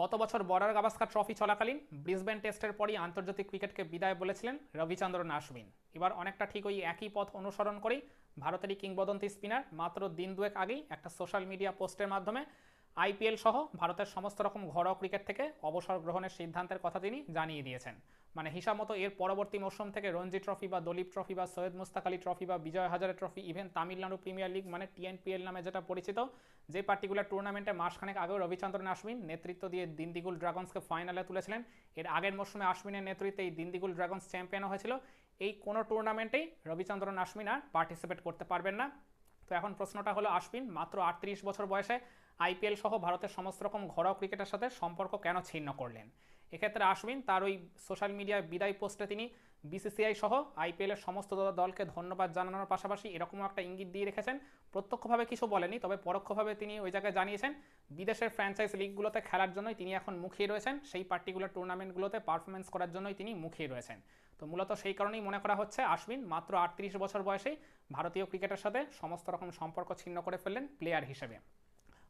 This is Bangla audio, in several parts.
গত বছর বর্ডার গাভাস্কার ট্রফি চলাকালীন ব্রিসবেন টেস্টের পরই আন্তর্জাতিক ক্রিকেটকে বিদায় বলেছিলেন রবিচন্দ্রন আশ্বিন। এবার অনেকটা ঠিক ওই একই পথ অনুসরণ করেই ভারতেরই কিংবদন্তি স্পিনার মাত্র দিন দুয়েক আগেই একটা সোশ্যাল মিডিয়া পোস্টের মাধ্যমে আইপিএল সহ ভারতের সমস্ত রকম ঘরোয়া ক্রিকেট থেকে অবসর গ্রহণের সিদ্ধান্তের কথা তিনি জানিয়ে দিয়েছেন। মানে হিসাব মতো এর পরবর্তী মৌসুম থেকে রঞ্জি ট্রফি বা দলীপ ট্রফি বা সৈয়দ মুস্তাক আলী ট্রফি বা Vijay Hazare trophy even Tamil Nadu premier league মানে টিএনপিএল নামে যেটা পরিচিত, যে পার্টিকুলার টুর্নামেন্টে মাসখানেক আগেও রবিচন্দ্রন আশ্বিন নেতৃত্ব দিয়ে দিন্দিগুল ড্রাগনসকে ফাইনালে তুলেছিলেন। এর আগের মৌসুমে আশ্বিনের নেতৃত্বে এই দিন্দিগুল ড্রাগনস চ্যাম্পিয়ন হয়েছিল। এই কোনো টুর্নামেন্টেই রবিচন্দ্রন আশ্বিন আর পার্টিসিপেট করতে পারবেন না। তো এখন প্রশ্নটা হলো, আশ্বিন, মাত্র আটত্রিশ বছর বয়সে আইপিএল সহ ভারতের সমস্ত রকম ঘরোয়া ক্রিকেটের সাথে সম্পর্ক কেন ছিন্ন করলেন? এক্ষেত্রে আশ্বিন, তার ওই সোশ্যাল মিডিয়ায় বিদায় পোস্টে তিনি বিসিসিআই সহ আইপিএলের সমস্ত দলকে ধন্যবাদ জানানোর পাশাপাশি এরকমও একটা ইঙ্গিত দিয়ে রেখেছেন। প্রত্যক্ষভাবে কিছু বলেনি, তবে পরোক্ষভাবে তিনি ওই জায়গায় জানিয়েছেন, বিদেশের ফ্র্যাঞ্চাইজ লিগগুলোতে খেলার জন্যই তিনি এখন মুখিয়ে রয়েছেন, সেই পার্টিকুলার টুর্নামেন্টগুলোতে পারফরমেন্স করার জন্যই তিনি মুখিয়ে রয়েছেন। তো মূলত সেই কারণেই মনে করা হচ্ছে, আশ্বিন মাত্র আটত্রিশ বছর বয়সেই ভারতীয় ক্রিকেটের সাথে সমস্ত রকম সম্পর্ক ছিন্ন করে ফেললেন প্লেয়ার হিসেবে।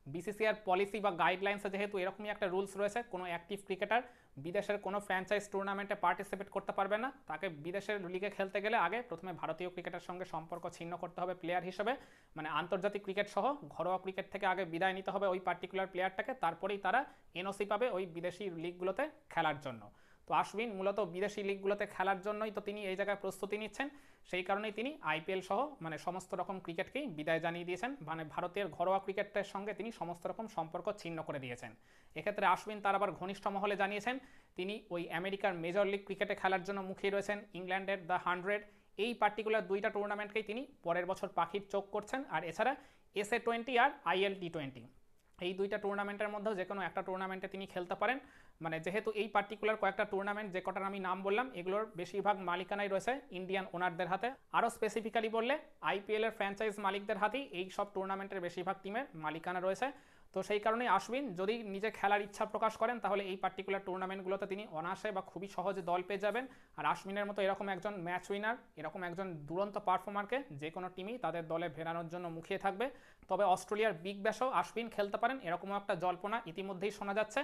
বিসিসিআর পলিসি বা গাইডলাইন্সে যেহেতু এরকমই একটা রুলস রয়েছে, কোনো অ্যাক্টিভ ক্রিকেটার বিদেশের কোনো ফ্র্যাঞ্চাইজ টুর্নামেন্টে পার্টিসিপেট করতে পারবে না। তাকে বিদেশের লিগে খেলতে গেলে আগে প্রথমে ভারতীয় ক্রিকেটের সঙ্গে সম্পর্ক ছিন্ন করতে হবে প্লেয়ার হিসেবে মানে আন্তর্জাতিক ক্রিকেট সহ ঘরোয়া ক্রিকেট থেকে আগে বিদায় নিতে হবে ওই পার্টিকুলার প্লেয়ারটাকে তারপরেই তারা এনওসি পাবে ওই বিদেশি লিগগুলোতে খেলার জন্য। তো আশ্বিন মূলত বিদেশি লিগগুলোতে খেলার জন্যই তো তিনি এই জায়গায় প্রস্তুতি নিচ্ছেন। সেই কারণেই তিনি আইপিএল সহ মানে সমস্ত রকম ক্রিকেটকেই বিদায় জানিয়ে দিয়েছেন। মানে ভারতের ঘরোয়া ক্রিকেটের সঙ্গে তিনি সমস্ত রকম সম্পর্ক ছিন্ন করে দিয়েছেন। এক্ষেত্রে আশ্বিন তার আবার ঘনিষ্ঠ মহলে জানিয়েছেন, তিনি ওই আমেরিকার মেজর লিগ ক্রিকেটে খেলার জন্য মুখিয়ে রয়েছেন ইংল্যান্ডের দ্য হান্ড্রেড। এই পার্টিকুলার দুইটা টুর্নামেন্টকেই তিনি পরের বছর পাখির চোখ করছেন। আর এছাড়া এসএ টোয়েন্টি আর আইএল টি টোয়েন্টি। এই দুইটা টুর্নামেন্টের মধ্যেও যে কোনো একটা টুর্নামেন্টে তিনি খেলতে পারেন। মানে যেহেতু এই পার্টিকুলার কয়েকটা টুর্নামেন্ট যে কটার আমি নাম বললাম, এগুলোর বেশিরভাগ মালিকানাই রয়েছে ইন্ডিয়ান ওনারদের হাতে। আরও স্পেসিফিক্যালি বললে আইপিএল এর ফ্র্যাঞ্চাইজ মালিকদের হাতেই এই সব টুর্নামেন্টের বেশিরভাগ টিমের মালিকানা রয়েছে। তো সেই কারণেই আশ্বিন, যদি নিজে খেলার ইচ্ছা প্রকাশ করেন, তাহলে এই পার্টিকুলার টুর্নামেন্টগুলোতে তিনি অনায়াসে বা খুবই সহজে দল পেয়ে যাবেন। আর আশ্বিনের মতো এরকম একজন ম্যাচ উইনার এরকম একজন দুরন্ত পারফর্মারকে যে কোনো টিমই তাদের দলে ভেড়ানোর জন্য মুখিয়ে থাকবে। তবে অস্ট্রেলিয়ার বিগ ব্যাশও আশ্বিন খেলতে পারেন, এরকমও একটা জল্পনা ইতিমধ্যেই শোনা যাচ্ছে।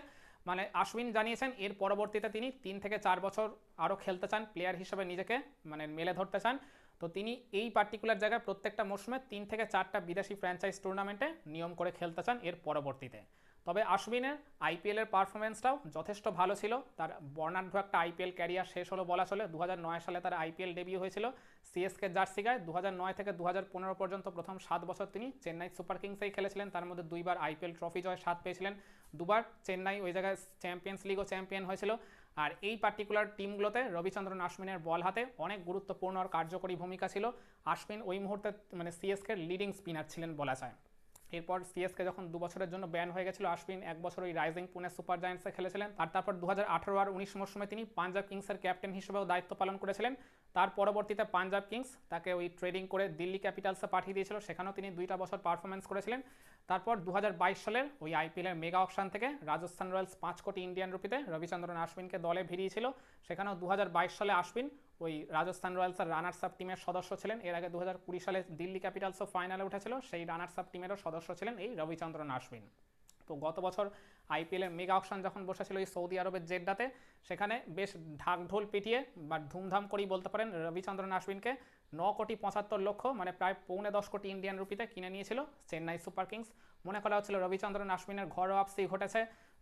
মানে আশ্বিন জানিয়েছেন, এর পরবর্তীতে তিনি তিন থেকে চার বছর আরও খেলতে চান প্লেয়ার হিসেবে নিজেকে মানে মেলে ধরতে চান। তো তিনি এই পার্টিকুলার জায়গায় প্রত্যেকটা মরশুমে তিন থেকে চারটা বিদেশি ফ্র্যাঞ্চাইজ টুর্নামেন্টে নিয়ম করে খেলতে চান এর পরবর্তীতে। তবে আশ্বিনের আইপিএলের পারফরমেন্সটাও যথেষ্ট ভালো ছিল। তার বর্ণাঢ্য একটা আইপিএল ক্যারিয়ার শেষ হলো বলা চলে। দু হাজার নয় সালে তার আইপিএল ডেবিউ হয়েছিল সিএসকে জার্সি গায়ে দু থেকে দু হাজার পনেরো পর্যন্ত প্রথম সাত বছর তিনি চেন্নাই সুপার কিংসেই খেলেছিলেন। তার মধ্যে দুইবার আইপিএল ট্রফি জয় সাত পেয়েছিলেন। দুবার চেন্নাই ওই জায়গায় চ্যাম্পিয়ন্স লিগও চ্যাম্পিয়ন হয়েছিল। আর এই পার্টিকুলার টিমগুলোতে রবিচন্দ্রন আশ্বিনের বল হাতে অনেক গুরুত্বপূর্ণ আর কার্যকরী ভূমিকা ছিল। আশ্বিন ওই মুহূর্তে মানে সিএসকে লিডিং স্পিনার ছিলেন বলা যায়। এরপর সিএসকে যখন দু বছরের জন্য ব্যান হয়ে গেছিল আশ্বিন এক বছর ওই রাইজিং পুনে সুপার জায়ান্টসে খেলেছিলেন। আর তারপর দু হাজার আঠেরো আর উনিশ মরশুমে তিনি পাঞ্জাব কিংসের ক্যাপ্টেন হিসেবেও দায়িত্ব পালন করেছিলেন। তার পরবর্তীতে পাঞ্জাব কিংস তাকে ওই ট্রেডিং করে দিল্লি ক্যাপিটালসে পাঠিয়ে দিয়েছিল। সেখানেও তিনি দুইটা বছর পারফরমেন্স করেছিলেন। তারপর দু হাজার বাইশ সালের ওই আইপিএলের মেগা অপশান থেকে রাজস্থান রয়্যালস পাঁচ কোটি ইন্ডিয়ান রুপিতে রবিচন্দ্রন আশ্বিনকে দলে ভিড়িয়েছিল। সেখানেও দু হাজার বাইশ সালে আশ্বিন ওই রাজস্থান রয়্যালসের রানার্স আপ টিমের সদস্য ছিলেন। এর আগে দু হাজার কুড়ি সালে দিল্লি ক্যাপিটালসও ফাইনালে উঠেছিল। সেই রানার্স আপ টিমেরও সদস্য ছিলেন এই রবিচন্দ্রন আশ্বিন। তো গত বছর আইপিএলের মেগা অপশন যখন বসেছিল এই সৌদি আরবের জেড্ডাতে, সেখানে বেশ ঢাকঢোল পিটিয়ে বা ধুমধাম করেই বলতে পারেন রবিচন্দ্রন আশ্বিনকে ন কোটি পঁচাত্তর লক্ষ মানে প্রায় পৌনে দশ কোটি ইন্ডিয়ান রুপিতে কিনে নিয়েছিল চেন্নাই সুপার কিংস। মনে করা হচ্ছিল রবিচন্দ্রন আশ্বিনের ঘর আপসি ঘটেছে।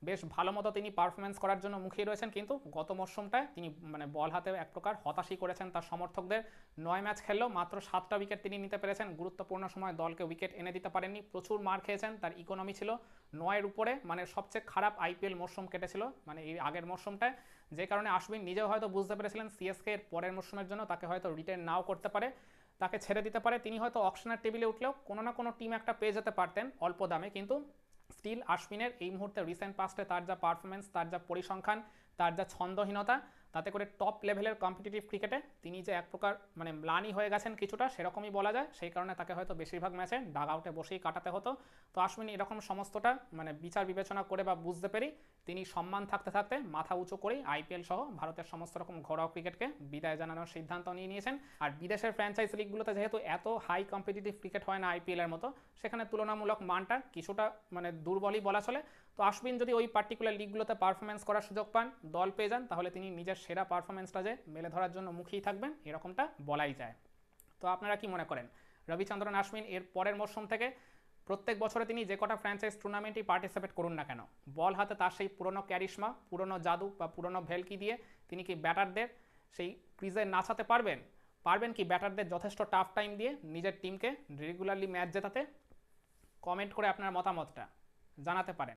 বেশ ভালো মতো তিনি পারফরমেন্স করার জন্য মুখিয়ে রয়েছেন, কিন্তু গত মরশুমটায় তিনি মানে বল হাতে এক প্রকার হতাশই করেছেন তার সমর্থকদের। নয় ম্যাচ খেললেও মাত্র সাতটা উইকেট তিনি নিতে পেরেছেন। গুরুত্বপূর্ণ সময় দলকে উইকেট এনে দিতে পারেননি। প্রচুর মার খেয়েছেন, তার ইকোনমি ছিল নয়ের উপরে। মানে সবচেয়ে খারাপ আইপিএল মরশুম কেটেছিল মানে এই আগের মরশুমটায়। যে কারণে আশ্বিন নিজেও হয়তো বুঝতে পেরেছিলেন সিএসকে এর পরের মরশুমের জন্য তাকে হয়তো রিটার্ন নাও করতে পারে। তাকে ছেড়ে দিতে পারে। তিনি হয়তো অকশনের টেবিলে উঠলেও কোনো না কোনো টিম একটা পেয়ে যেতে পারতেন অল্প দামে। কিন্তু স্টিল আশ্বিনের এই মুহূর্তে রিসেন্ট পাস্টে তার যা পারফরমেন্স তার যা পরিসংখ্যান, তার যা ছন্দহীনতা তাতে করে টপ লেভেলের কম্পিটিটিভ ক্রিকেটে তিনি যে এক প্রকার মানে ম্লানি হয়ে গেছেন কিছুটা, সেরকমই বলা যায়। সেই কারণে তাকে হয়তো বেশিরভাগ ম্যাচে ডাগ আউটে বসেই কাটাতে হতো। তো আশ্বিন এরকম সমস্তটা মানে বিচার বিবেচনা করে বা বুঝতে পেরেই তিনি সম্মান থাকতে থাকতে মাথা উঁচু করেই আইপিএল সহ ভারতের সমস্ত রকম ঘরোয়া ক্রিকেটকে বিদায় জানানোর সিদ্ধান্ত নিয়ে নিয়েছেন। আর বিদেশের ফ্র্যাঞ্চাইজ লিগগুলোতে যেহেতু এত হাই কম্পিটিটিভ ক্রিকেট হয় না আইপিএলের মতো, সেখানে তুলনামূলক মানটা কিছুটা মানে দুর্বলই বলা চলে। তো আশ্বিন যদি ওই পার্টিকুলার লিগগুলোতে পারফরমেন্স করার সুযোগ পান, দল পেয়ে যান, তাহলে তিনি নিজের সেরা পারফরমেন্সটা যে মেলে ধরার জন্য মুখিয়ে থাকবেন, এরকমটা বলাই যায়। তো আপনারা কি মনে করেন? রবিচন্দ্রন আশ্বিন এর পরের মরশুম থেকে প্রত্যেক বছরে তিনি যে কটা ফ্র্যাঞ্চাইজ টুর্নামেন্টেই পার্টিসিপেট করুন না কেন? বল হাতে তার সেই পুরনো ক্যারিশমা পুরনো জাদু বা পুরনো ভেলকি দিয়ে তিনি কি ব্যাটারদের সেই ক্রিজে নাচাতে পারবেন? পারবেন কি ব্যাটারদের যথেষ্ট টাফ টাইম দিয়ে নিজের টিমকে রেগুলারলি ম্যাচ জেতাতে? কমেন্ট করে আপনার মতামতটা জানাতে পারেন।